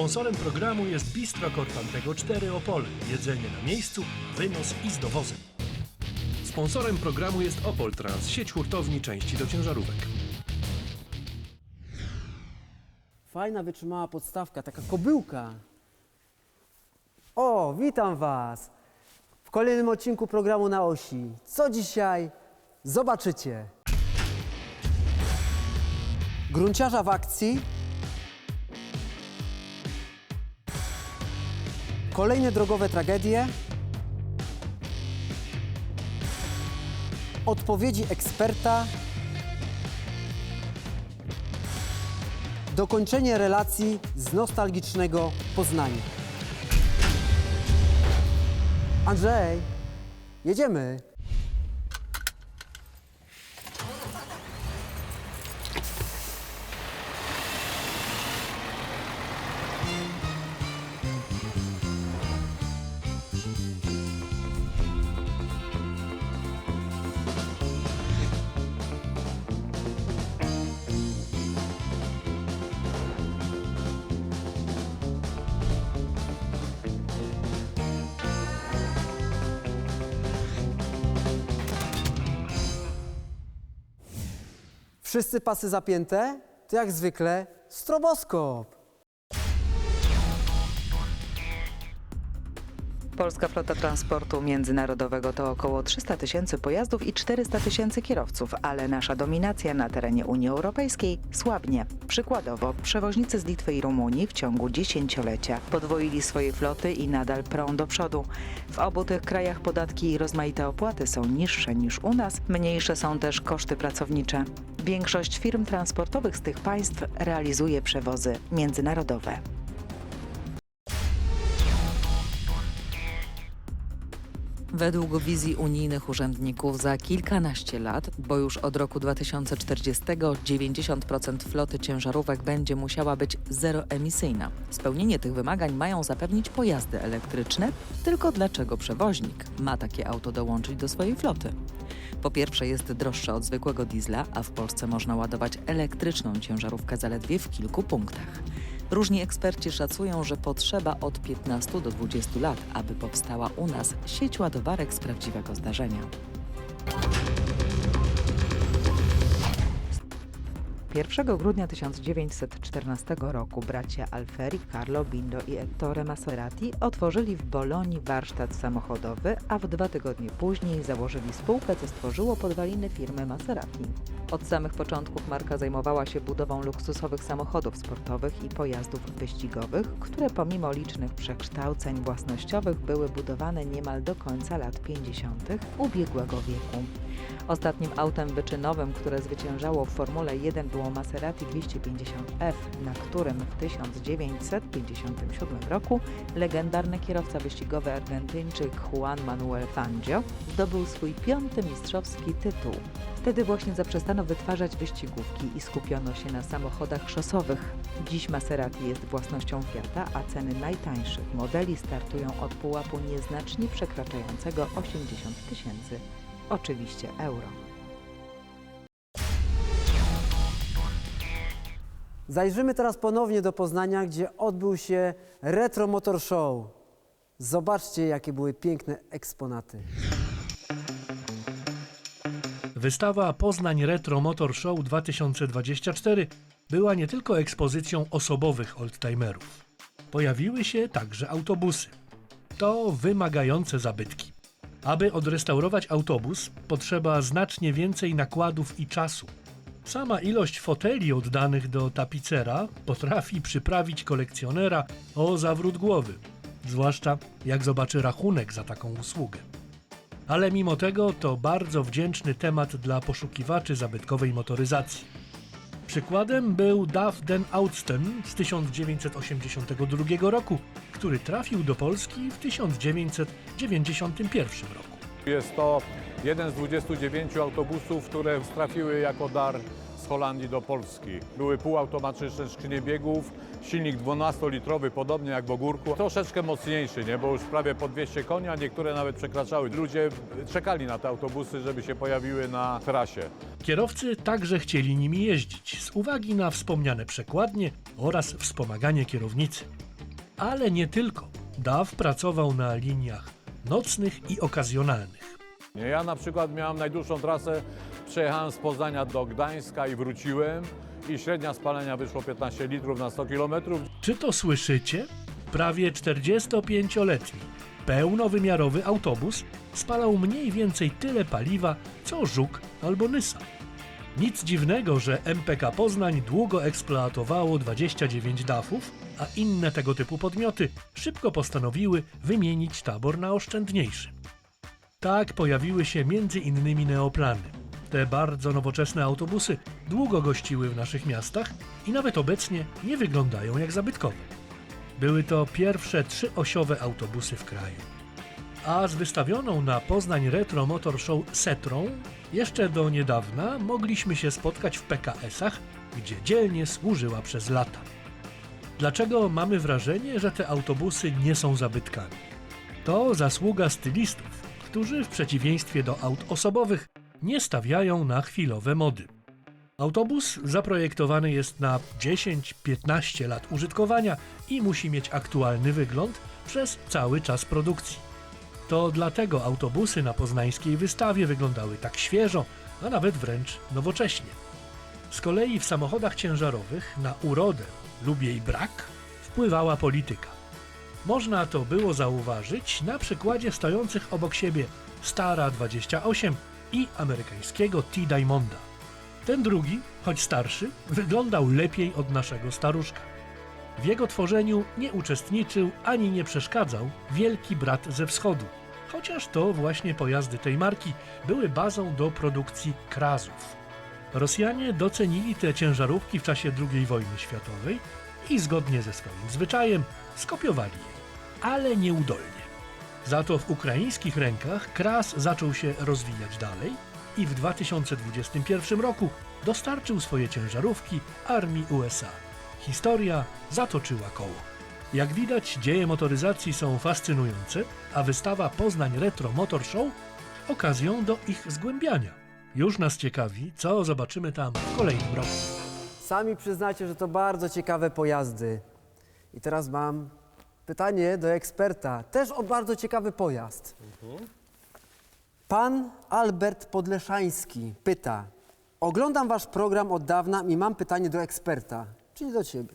Sponsorem programu jest Bistro Korfantego 4 Opole. Jedzenie na miejscu, wynos i z dowozem. Sponsorem programu jest Opol Trans, sieć hurtowni części do ciężarówek. Fajna, wytrzymała podstawka, taka kobyłka. O, witam Was w kolejnym odcinku programu na osi. Co dzisiaj? Zobaczycie. Grunciarza w akcji. Kolejne drogowe tragedie. Odpowiedzi eksperta. Dokończenie relacji z nostalgicznego Poznania. Andrzej, jedziemy. Wszyscy pasy zapięte? To jak zwykle stroboskop. Polska flota transportu międzynarodowego to około 300 tysięcy pojazdów i 400 tysięcy kierowców, ale nasza dominacja na terenie Unii Europejskiej słabnie. Przykładowo, przewoźnicy z Litwy i Rumunii w ciągu dziesięciolecia podwoili swoje floty i nadal prą do przodu. W obu tych krajach podatki i rozmaite opłaty są niższe niż u nas, mniejsze są też koszty pracownicze. Większość firm transportowych z tych państw realizuje przewozy międzynarodowe. Według wizji unijnych urzędników za kilkanaście lat, bo już od roku 2040 90% floty ciężarówek będzie musiała być zeroemisyjna. Spełnienie tych wymagań mają zapewnić pojazdy elektryczne, tylko dlaczego przewoźnik ma takie auto dołączyć do swojej floty? Po pierwsze jest droższe od zwykłego diesla, a w Polsce można ładować elektryczną ciężarówkę zaledwie w kilku punktach. Różni eksperci szacują, że potrzeba od 15 do 20 lat, aby powstała u nas sieć ładowarek z prawdziwego zdarzenia. 1 grudnia 1914 roku bracia Alferi, Carlo Bindo i Ettore Maserati otworzyli w Bolonii warsztat samochodowy, a w dwa tygodnie później założyli spółkę, co stworzyło podwaliny firmy Maserati. Od samych początków marka zajmowała się budową luksusowych samochodów sportowych i pojazdów wyścigowych, które pomimo licznych przekształceń własnościowych były budowane niemal do końca lat 50. ubiegłego wieku. Ostatnim autem wyczynowym, które zwyciężało w Formule 1 było Maserati 250F, na którym w 1957 roku legendarny kierowca wyścigowy Argentyńczyk Juan Manuel Fangio zdobył swój piąty mistrzowski tytuł. Wtedy właśnie zaprzestano wytwarzać wyścigówki i skupiono się na samochodach szosowych. Dziś Maserati jest własnością Fiata, a ceny najtańszych modeli startują od pułapu nieznacznie przekraczającego 80 tysięcy oczywiście euro. Zajrzymy teraz ponownie do Poznania, gdzie odbył się Retro Motor Show. Zobaczcie, jakie były piękne eksponaty. Wystawa Poznań Retro Motor Show 2024 była nie tylko ekspozycją osobowych oldtimerów. Pojawiły się także autobusy. To wymagające zabytki. Aby odrestaurować autobus, potrzeba znacznie więcej nakładów i czasu. Sama ilość foteli oddanych do tapicera potrafi przyprawić kolekcjonera o zawrót głowy, zwłaszcza jak zobaczy rachunek za taką usługę. Ale mimo tego to bardzo wdzięczny temat dla poszukiwaczy zabytkowej motoryzacji. Przykładem był DAF Den Oudsten z 1982 roku, który trafił do Polski w 1991 roku. Jest to jeden z 29 autobusów, które trafiły jako dar z Holandii do Polski. Były półautomatyczne skrzynie biegów, silnik 12-litrowy, podobnie jak w Ogórku. Troszeczkę mocniejszy, nie? bo już prawie po 200 koni, a niektóre nawet przekraczały. Ludzie czekali na te autobusy, żeby się pojawiły na trasie. Kierowcy także chcieli nimi jeździć z uwagi na wspomniane przekładnie oraz wspomaganie kierownicy. Ale nie tylko. DAW pracował na liniach nocnych i okazjonalnych. Ja na przykład miałem najdłuższą trasę, przejechałem z Poznania do Gdańska i wróciłem i średnia spalania wyszło 15 litrów na 100 kilometrów. Czy to słyszycie? Prawie 45-letni, pełnowymiarowy autobus spalał mniej więcej tyle paliwa, co Żuk albo Nysa. Nic dziwnego, że MPK Poznań długo eksploatowało 29 DAF-ów, a inne tego typu podmioty szybko postanowiły wymienić tabor na oszczędniejszy. Tak pojawiły się innymi neoplany. Te bardzo nowoczesne autobusy długo gościły w naszych miastach i nawet obecnie nie wyglądają jak zabytkowe. Były to pierwsze trzyosiowe autobusy w kraju. A z wystawioną na Poznań Retro Motor Show Setrą jeszcze do niedawna mogliśmy się spotkać w PKS-ach, gdzie dzielnie służyła przez lata. Dlaczego mamy wrażenie, że te autobusy nie są zabytkami? To zasługa stylistów, którzy w przeciwieństwie do aut osobowych nie stawiają na chwilowe mody. Autobus zaprojektowany jest na 10-15 lat użytkowania i musi mieć aktualny wygląd przez cały czas produkcji. To dlatego autobusy na poznańskiej wystawie wyglądały tak świeżo, a nawet wręcz nowocześnie. Z kolei w samochodach ciężarowych na urodę lub jej brak wpływała polityka. Można to było zauważyć na przykładzie stojących obok siebie Stara 28 i amerykańskiego T-Diamonda. Ten drugi, choć starszy, wyglądał lepiej od naszego staruszka. W jego tworzeniu nie uczestniczył ani nie przeszkadzał wielki brat ze wschodu, chociaż to właśnie pojazdy tej marki były bazą do produkcji krazów. Rosjanie docenili te ciężarówki w czasie II wojny światowej i zgodnie ze swoim zwyczajem skopiowali je, ale nieudolnie. Za to w ukraińskich rękach Kras zaczął się rozwijać dalej i w 2021 roku dostarczył swoje ciężarówki armii USA. Historia zatoczyła koło. Jak widać, dzieje motoryzacji są fascynujące, a wystawa Poznań Retro Motor Show okazją do ich zgłębiania. Już nas ciekawi, co zobaczymy tam w kolejnym roku. Sami przyznacie, że to bardzo ciekawe pojazdy. I teraz mam pytanie do eksperta, też o bardzo ciekawy pojazd. Pan Albert Podleszański pyta: Oglądam wasz program od dawna i mam pytanie do eksperta, czyli do ciebie.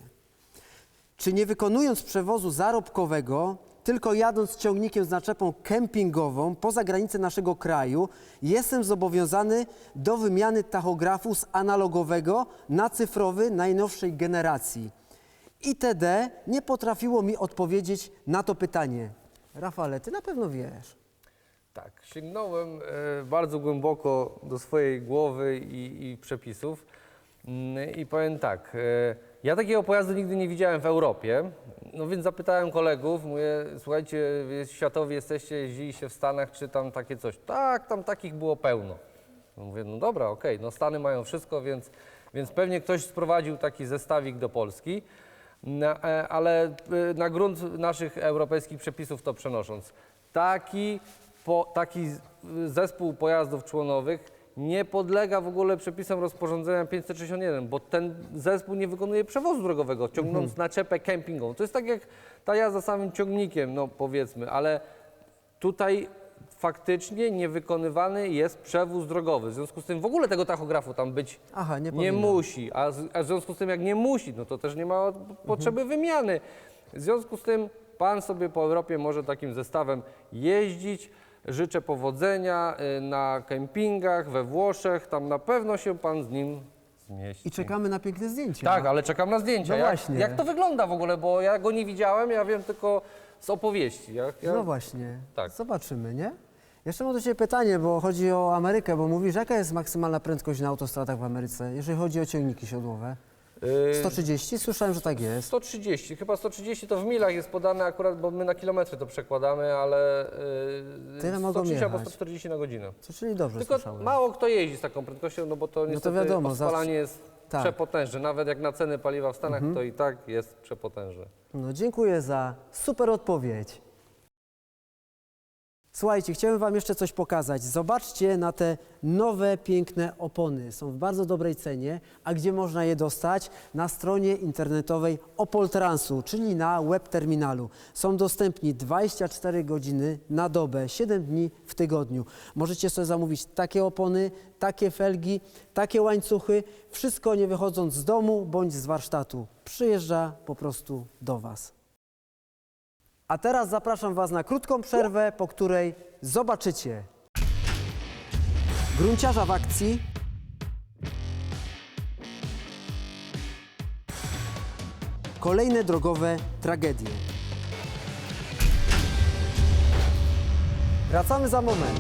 Czy nie wykonując przewozu zarobkowego, tylko jadąc ciągnikiem z naczepą kempingową poza granice naszego kraju, jestem zobowiązany do wymiany tachografu z analogowego na cyfrowy najnowszej generacji? ITD nie potrafiło mi odpowiedzieć na to pytanie. Rafale, ty na pewno wiesz. Tak, sięgnąłem e, bardzo głęboko do swojej głowy i, i przepisów Mm, i powiem tak, e, ja takiego pojazdu nigdy nie widziałem w Europie, no więc zapytałem kolegów, mówię, słuchajcie, światowi jesteście, jeździliście w Stanach, czy tam takie coś? Tak, tam takich było pełno. No Mówię, no dobra, okej, no Stany mają wszystko, więc, więc pewnie ktoś sprowadził taki zestawik do Polski, na, e, ale e, na grunt naszych europejskich przepisów to przenosząc, taki, po, taki z- zespół pojazdów członowych nie podlega w ogóle przepisom rozporządzenia 561, bo ten zespół nie wykonuje przewozu drogowego, ciągnąc naczepę kempingową. To jest tak jak ta jazda samym ciągnikiem, no powiedzmy, ale tutaj faktycznie niewykonywany jest przewóz drogowy. W związku z tym w ogóle tego tachografu tam być Aha, nie nie musi, a, a w związku z tym jak nie musi, no to też nie ma potrzeby wymiany. W związku z tym pan sobie po Europie może takim zestawem jeździć. Życzę powodzenia y, na kempingach we Włoszech, tam na pewno się pan z nim zmieści. I czekamy na piękne zdjęcia. Tak, ale czekam na zdjęcia. No jak, właśnie. jak to wygląda w ogóle, bo ja go nie widziałem, ja wiem tylko z opowieści. Jak, ja, No właśnie. Tak. Zobaczymy, nie? Jeszcze mam do Ciebie pytanie, bo chodzi o Amerykę, bo mówisz, jaka jest maksymalna prędkość na autostradach w Ameryce, jeżeli chodzi o ciągniki siodłowe? Y, 130? Słyszałem, że tak jest. 130, chyba 130 to w milach jest podane akurat, bo my na kilometry to przekładamy, ale yy, Tyle mogą 130 albo jechać. 140 na godzinę. To czyli dobrze Tylko słyszałem. mało kto jeździ z taką prędkością, no bo to niestety wiadomo, odspalanie zawsze- jest tak. przepotężne. Nawet jak na ceny paliwa w Stanach, to i tak jest przepotężne. No, dziękuję za super odpowiedź. Słuchajcie, chciałem Wam jeszcze coś pokazać. Zobaczcie na te nowe, piękne opony. Są w bardzo dobrej cenie. A gdzie można je dostać? Na stronie internetowej Opoltransu, czyli na web terminalu. Są dostępni 24 godziny na dobę, 7 dni w tygodniu. Możecie sobie zamówić takie opony, takie felgi, takie łańcuchy. Wszystko nie wychodząc z domu bądź z warsztatu. Przyjeżdża po prostu do Was. A teraz zapraszam Was na krótką przerwę, po której zobaczycie grunciarza w akcji, kolejne drogowe tragedie. Wracamy za moment.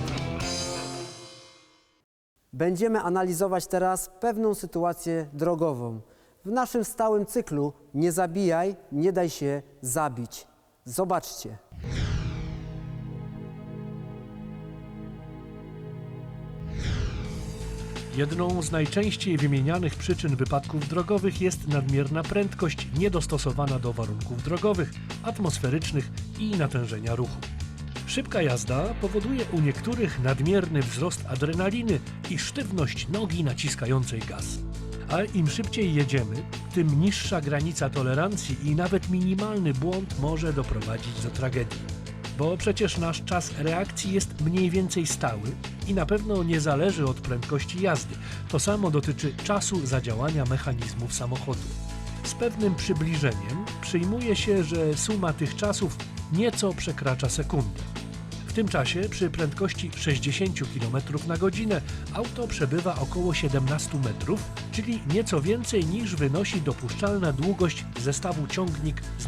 Będziemy analizować teraz pewną sytuację drogową. W naszym stałym cyklu Nie zabijaj, nie daj się zabić. Zobaczcie. Jedną z najczęściej wymienianych przyczyn wypadków drogowych jest nadmierna prędkość niedostosowana do warunków drogowych, atmosferycznych i natężenia ruchu. Szybka jazda powoduje u niektórych nadmierny wzrost adrenaliny i sztywność nogi naciskającej gaz. A im szybciej jedziemy, tym niższa granica tolerancji i nawet minimalny błąd może doprowadzić do tragedii. Bo przecież nasz czas reakcji jest mniej więcej stały i na pewno nie zależy od prędkości jazdy. To samo dotyczy czasu zadziałania mechanizmów samochodu. Z pewnym przybliżeniem przyjmuje się, że suma tych czasów nieco przekracza sekundę. W tym czasie przy prędkości 60 km na godzinę auto przebywa około 17 metrów, czyli nieco więcej niż wynosi dopuszczalna długość zestawu ciągnik z.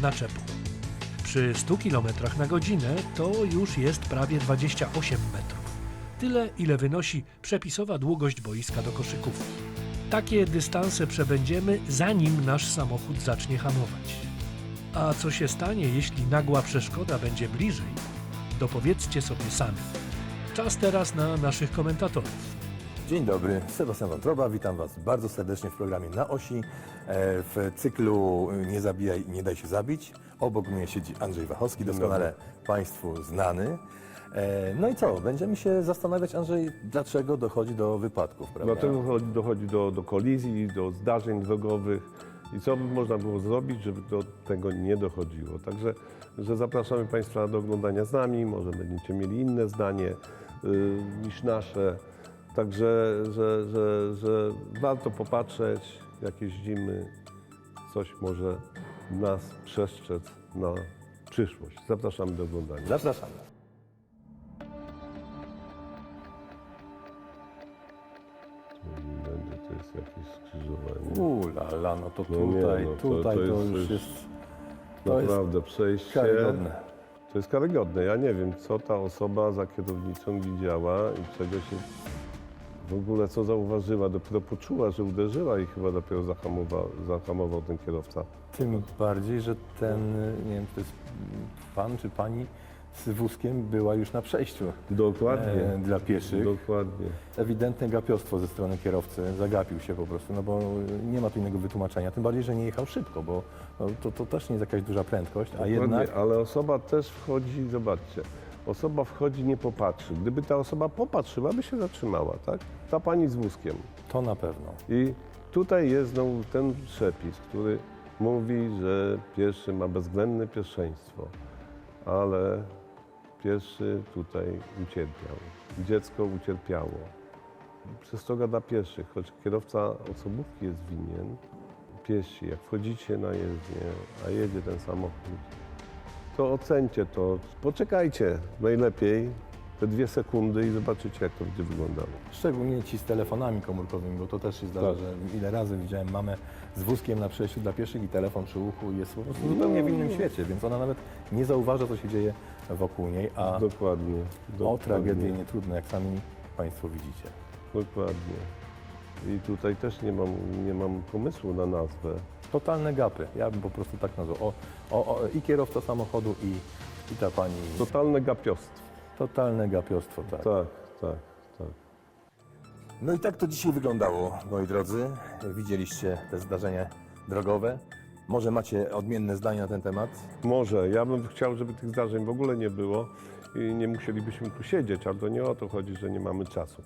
Przy 100 km na godzinę to już jest prawie 28 metrów. Tyle, ile wynosi przepisowa długość boiska do koszykówki. Takie dystanse przebędziemy, zanim nasz samochód zacznie hamować. A co się stanie, jeśli nagła przeszkoda będzie bliżej? Dopowiedzcie sobie sami. Czas teraz na naszych komentatorów. Dzień dobry, Sebastian Wątroba, witam Was bardzo serdecznie w programie Na Osi, e, w cyklu Nie zabijaj, nie daj się zabić. Obok mnie siedzi Andrzej Wachowski, doskonale Państwu znany. E, No i co, będziemy się zastanawiać, Andrzej, dlaczego dochodzi do wypadków, prawda? Dlatego dochodzi, dochodzi do, do kolizji, do zdarzeń drogowych i co by można było zrobić, żeby do tego nie dochodziło. Także że zapraszamy Państwa do oglądania z nami, może będziecie mieli inne zdanie y, niż nasze. Także, że, że, że warto popatrzeć, jak jeździmy, coś może nas przestrzec na przyszłość. Zapraszamy do oglądania. Zapraszamy. Będzie to jest jakieś skrzyżowanie. Ula, no to No nie, tutaj, no to- tutaj to to, jest już już jest, to jest Naprawdę, przejście. karygodne. To jest karygodne. Ja nie wiem, co ta osoba za kierownicą widziała i czego się w ogóle co zauważyła. Dopiero poczuła, że uderzyła i chyba dopiero zahamował, zahamował ten kierowca. Tym bardziej, że ten, nie wiem, czy to jest pan czy pani z wózkiem była już na przejściu Dokładnie. e, dla pieszych. Dokładnie. Ewidentne gapiostwo ze strony kierowcy, zagapił się po prostu, no bo nie ma tu innego wytłumaczenia, tym bardziej, że nie jechał szybko, bo no, to, to też nie jest jakaś duża prędkość, a Dokładnie. jednak Ale osoba też wchodzi, zobaczcie, osoba wchodzi, nie popatrzy. Gdyby ta osoba popatrzyła, by się zatrzymała, tak? Ta pani z wózkiem. to na pewno. I tutaj jest znowu ten przepis, który mówi, że pieszy ma bezwzględne pierwszeństwo, ale pieszy tutaj ucierpiał. Dziecko ucierpiało. Przestroga dla pieszych, choć kierowca osobówki jest winien, piesi, jak wchodzicie na jezdnię, a jedzie ten samochód, to ocencie to, poczekajcie najlepiej te dwie sekundy i zobaczycie, jak to będzie wyglądało. Szczególnie ci z telefonami komórkowymi, bo to też się zdarza, Tak. że ile razy widziałem mamę z wózkiem na przejściu dla pieszych i telefon przy uchu jest po prostu zupełnie w innym świecie, więc ona nawet nie zauważa, co się dzieje wokół niej, a Dokładnie. o dokładnie. tragedię nie trudno, jak sami Państwo widzicie. Dokładnie. I tutaj też nie mam, nie mam pomysłu na nazwę. Totalne gapy, ja bym po prostu tak nazwał. O, o, o, I kierowca samochodu i, i ta pani. Totalne gapiostwo. Totalne gapiostwo, tak. Tak, tak, tak. No i tak to dzisiaj wyglądało, moi drodzy. Widzieliście te zdarzenia drogowe. Może macie odmienne zdanie na ten temat? Może. Ja bym chciał, żeby tych zdarzeń w ogóle nie było i nie musielibyśmy tu siedzieć, ale to nie o to chodzi, że nie mamy czasu.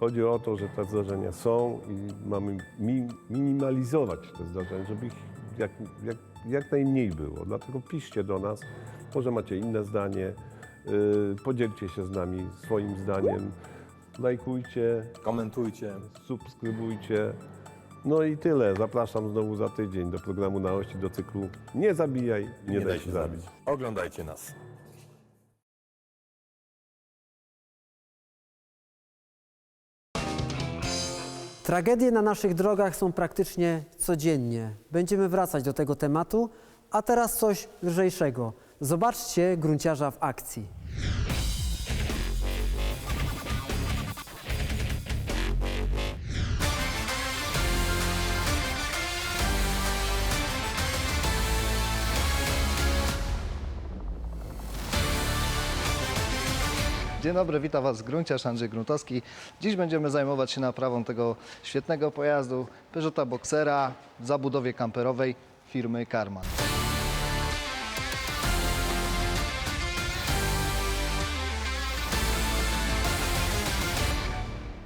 Chodzi o to, że te zdarzenia są i mamy mi, minimalizować te zdarzenia, żeby ich jak, jak, jak najmniej było. Dlatego piszcie do nas, może macie inne zdanie, yy, podzielcie się z nami swoim zdaniem, lajkujcie, Komentujcie. subskrybujcie. No i tyle. Zapraszam znowu za tydzień do programu na osi, do cyklu Nie zabijaj, nie, daj się zabić. Oglądajcie nas. Tragedie na naszych drogach są praktycznie codziennie. Będziemy wracać do tego tematu, a teraz coś lżejszego. Zobaczcie grunciarza w akcji. Dzień dobry, witam Was grunciarz Andrzej Gruntowski. Dziś będziemy zajmować się naprawą tego świetnego pojazdu Peugeota Boxera w zabudowie kamperowej firmy Karman.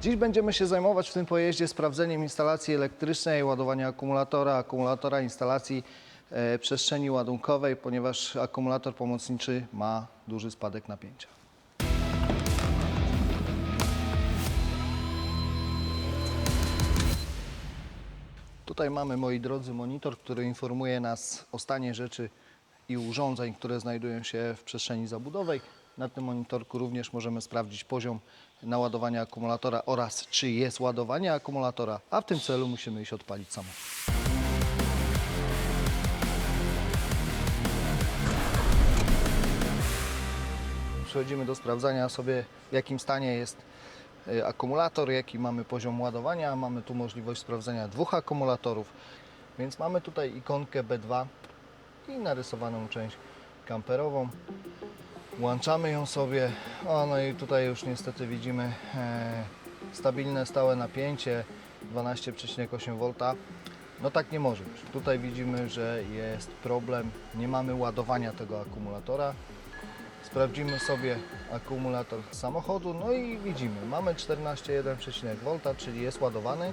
Dziś będziemy się zajmować w tym pojeździe sprawdzeniem instalacji elektrycznej, ładowania akumulatora, akumulatora instalacji e, przestrzeni ładunkowej, ponieważ akumulator pomocniczy ma duży spadek napięcia. Tutaj mamy, moi drodzy, monitor, który informuje nas o stanie rzeczy i urządzeń, które znajdują się w przestrzeni zabudowej. Na tym monitorku również możemy sprawdzić poziom naładowania akumulatora oraz czy jest ładowanie akumulatora, a w tym celu musimy iść odpalić samochód. Przechodzimy do sprawdzania sobie, w jakim stanie jest akumulator, jaki mamy poziom ładowania. Mamy tu możliwość sprawdzenia dwóch akumulatorów, więc mamy tutaj ikonkę B2 i narysowaną część kamperową. Włączamy ją sobie. O, no i tutaj już niestety widzimy e, stabilne stałe napięcie 12,8 V. No tak nie może być. Tutaj widzimy, że jest problem. Nie mamy ładowania tego akumulatora. Sprawdzimy sobie akumulator samochodu, no i widzimy, mamy 14,1 V, czyli jest ładowany.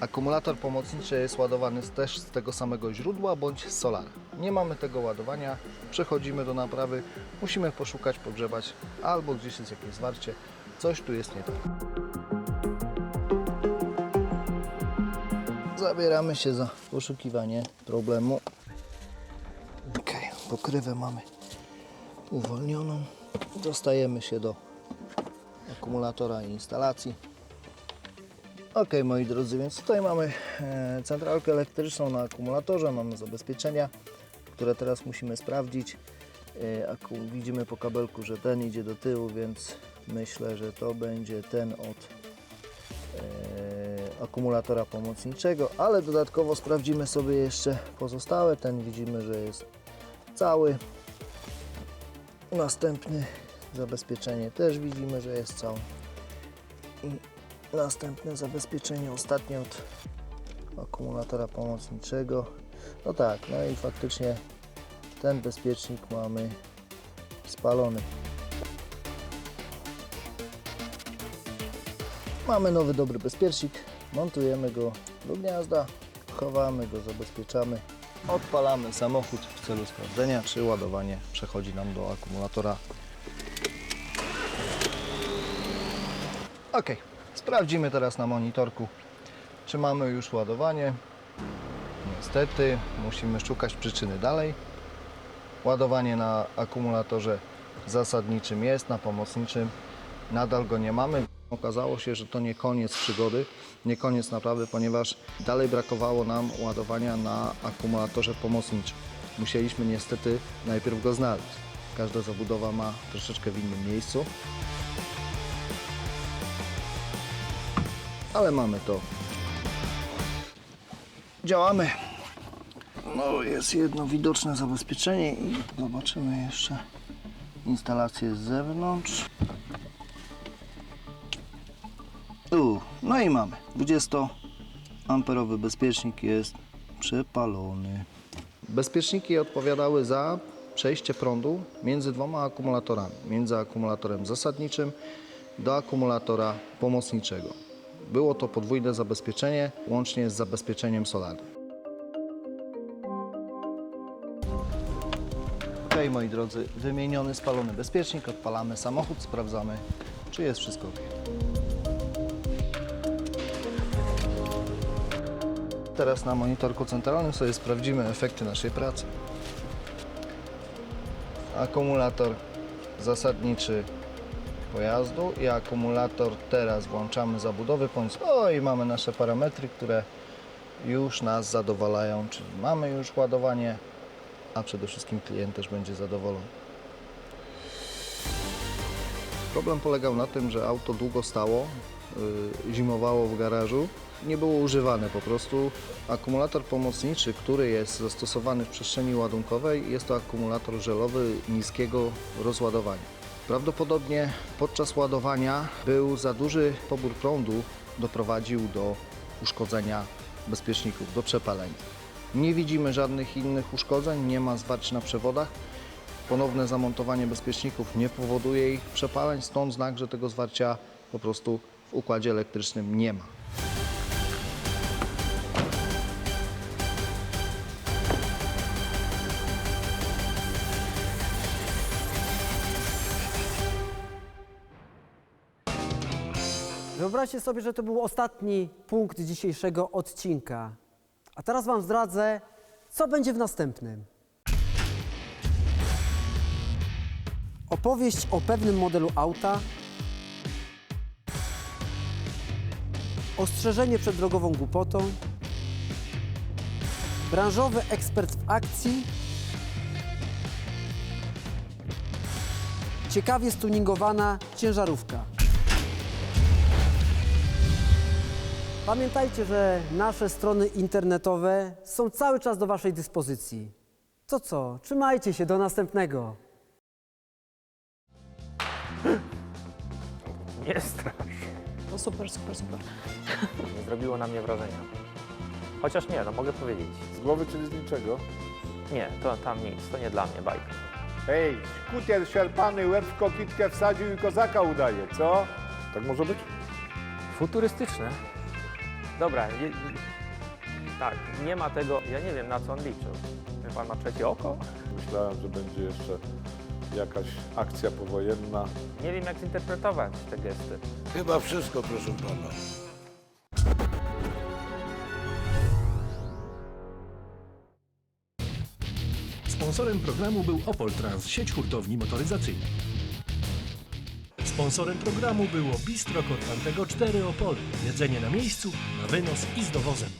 Akumulator pomocniczy jest ładowany też z tego samego źródła bądź z solara. Nie mamy tego ładowania, przechodzimy do naprawy, musimy poszukać, pogrzebać albo gdzieś jest jakieś zwarcie, coś tu jest nie tak. Zabieramy się za poszukiwanie problemu. Ok, pokrywę mamy uwolnioną. Dostajemy się do akumulatora i instalacji. Ok, moi drodzy, więc tutaj mamy e, centralkę elektryczną na akumulatorze, mamy zabezpieczenia, które teraz musimy sprawdzić. E, widzimy po kabelku, że ten idzie do tyłu, więc myślę, że to będzie ten od e, akumulatora pomocniczego, ale dodatkowo sprawdzimy sobie jeszcze pozostałe. Ten widzimy, że jest cały. Następny zabezpieczenie też widzimy, że jest całe. I następne zabezpieczenie ostatnie od akumulatora pomocniczego. No tak, no i faktycznie ten bezpiecznik mamy spalony. Mamy nowy dobry bezpiecznik, montujemy go do gniazda, chowamy go, zabezpieczamy, odpalamy samochód w celu sprawdzenia, czy ładowanie przechodzi nam do akumulatora. Ok, sprawdzimy teraz na monitorku, czy mamy już ładowanie. Niestety musimy szukać przyczyny dalej. Ładowanie na akumulatorze zasadniczym jest, na pomocniczym nadal go nie mamy. Okazało się, że to nie koniec przygody, nie koniec naprawy, ponieważ dalej brakowało nam ładowania na akumulatorze pomocniczym. Musieliśmy niestety najpierw go znaleźć. Każda zabudowa ma troszeczkę w innym miejscu. Ale mamy to. Działamy. No, jest jedno widoczne zabezpieczenie i zobaczymy jeszcze instalację z zewnątrz. No i mamy. 20 amperowy bezpiecznik jest przepalony. Bezpieczniki odpowiadały za przejście prądu między dwoma akumulatorami, między akumulatorem zasadniczym do akumulatora pomocniczego. Było to podwójne zabezpieczenie, łącznie z zabezpieczeniem solarnym. Ok, moi drodzy, wymieniony, spalony bezpiecznik, odpalamy samochód, sprawdzamy, czy jest wszystko ok. Teraz na monitorku centralnym sobie sprawdzimy efekty naszej pracy. Akumulator zasadniczy pojazdu i akumulator teraz włączamy zabudowy bądź o i mamy nasze parametry, które już nas zadowalają, czyli mamy już ładowanie, a przede wszystkim klient też będzie zadowolony. Problem polegał na tym, że auto długo stało, zimowało w garażu, nie było używane po prostu. Akumulator pomocniczy, który jest zastosowany w przestrzeni ładunkowej, jest to akumulator żelowy niskiego rozładowania. Prawdopodobnie podczas ładowania był za duży pobór prądu, doprowadził do uszkodzenia bezpieczników, do przepalenia. Nie widzimy żadnych innych uszkodzeń, nie ma zwarć na przewodach. Ponowne zamontowanie bezpieczników nie powoduje ich przepaleń, stąd znak, że tego zwarcia po prostu w układzie elektrycznym nie ma. Wyobraźcie sobie, że to był ostatni punkt dzisiejszego odcinka. A teraz Wam zdradzę, co będzie w następnym. Opowieść o pewnym modelu auta, ostrzeżenie przed drogową głupotą, branżowy ekspert w akcji, ciekawie stuningowana ciężarówka. Pamiętajcie, że nasze strony internetowe są cały czas do Waszej dyspozycji. To co? Trzymajcie się, do następnego. Nie strasz. No super, super, super. Nie zrobiło na mnie wrażenia. Chociaż nie, no mogę powiedzieć. Z głowy, czyli z niczego? Nie, to tam nic, to nie dla mnie bajka. Hej, skuter szarpany, łeb w kokitkę wsadził i kozaka udaje, co? Tak może być? Futurystyczne. Dobra, je, tak, nie ma tego, ja nie wiem na co on liczył. Czy Pan ma trzecie oko? Myślałem, że będzie jeszcze jakaś akcja powojenna. Nie wiem jak zinterpretować te gesty. Chyba wszystko, proszę pana. Sponsorem programu był Opol Trans, sieć hurtowni motoryzacyjnych. Sponsorem programu było Bistro Korfantego 4 Opole. Jedzenie na miejscu, na wynos i z dowozem.